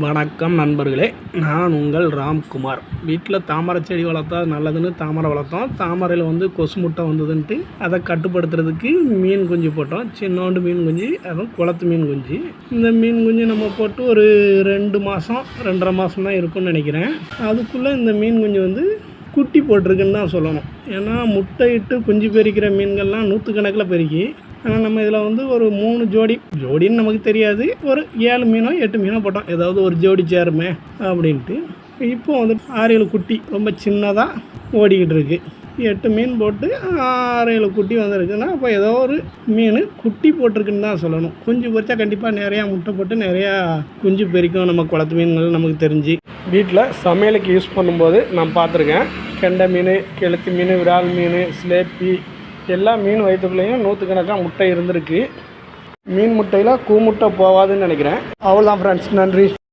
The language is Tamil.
வணக்கம் நண்பர்களே நான் உங்கள் ராம்குமார். வீட்டில் தாமரை செடி வளர்த்தா நல்லதுன்னு தாமரை வளர்த்தோம். தாமரையில் வந்து கொசு முட்டை வந்ததுன்ட்டு அதை கட்டுப்படுத்துறதுக்கு மீன் குஞ்சு போட்டோம். சின்னோண்டு மீன் குஞ்சு அதுவும் குளத்து மீன் குஞ்சு. இந்த மீன் குஞ்சு நம்ம போட்டு ஒரு ரெண்டு மாதம் ரெண்டரை மாதம் தான் இருக்கும்னு நினைக்கிறேன். அதுக்குள்ளே இந்த மீன் குஞ்சு வந்து குட்டி போட்டிருக்குன்னு தான் சொல்லணும். ஏன்னா முட்டையிட்டு குஞ்சு பெருக்கிற மீன்கள்லாம் நூற்றுக்கணக்கில் பெருக்கி ஆனால் நம்ம இதில் வந்து ஒரு மூணு ஜோடி ஜோடின்னு நமக்கு தெரியாது. ஒரு ஏழு மீனோ எட்டு மீனோ போட்டோம். ஏதாவது ஒரு ஜோடி சேருமே அப்படின்ட்டு. இப்போ வந்து ஆறு ஏழு குட்டி ரொம்ப சின்னதாக ஓடிக்கிட்டு இருக்கு. எட்டு மீன் போட்டு ஆறு ஏழு குட்டி வந்திருக்குன்னா அப்போ ஏதோ ஒரு மீன் குட்டி போட்டிருக்குன்னு தான் சொல்லணும். குஞ்சு பொறிச்சா கண்டிப்பாக நிறையா முட்டை போட்டு நிறையா குஞ்சு பெரிக்கும் நம்ம குளத்து மீன்கள் நமக்கு தெரிஞ்சு. வீட்டில் சமையலுக்கு யூஸ் பண்ணும்போது நான் பார்த்துருக்கேன். கெண்டை மீன் கெளுத்தி மீன் விரால் மீன் சிலேப்பி எல்லா மீன் வயிற்றுக்குள்ளேயும் நூற்றுக்கணக்காக முட்டை இருந்திருக்கு. மீன் முட்டையில் கூமுட்டை போகாதுன்னு நினைக்கிறேன். அவ்வளோதான் ஃப்ரெண்ட்ஸ் நன்றி.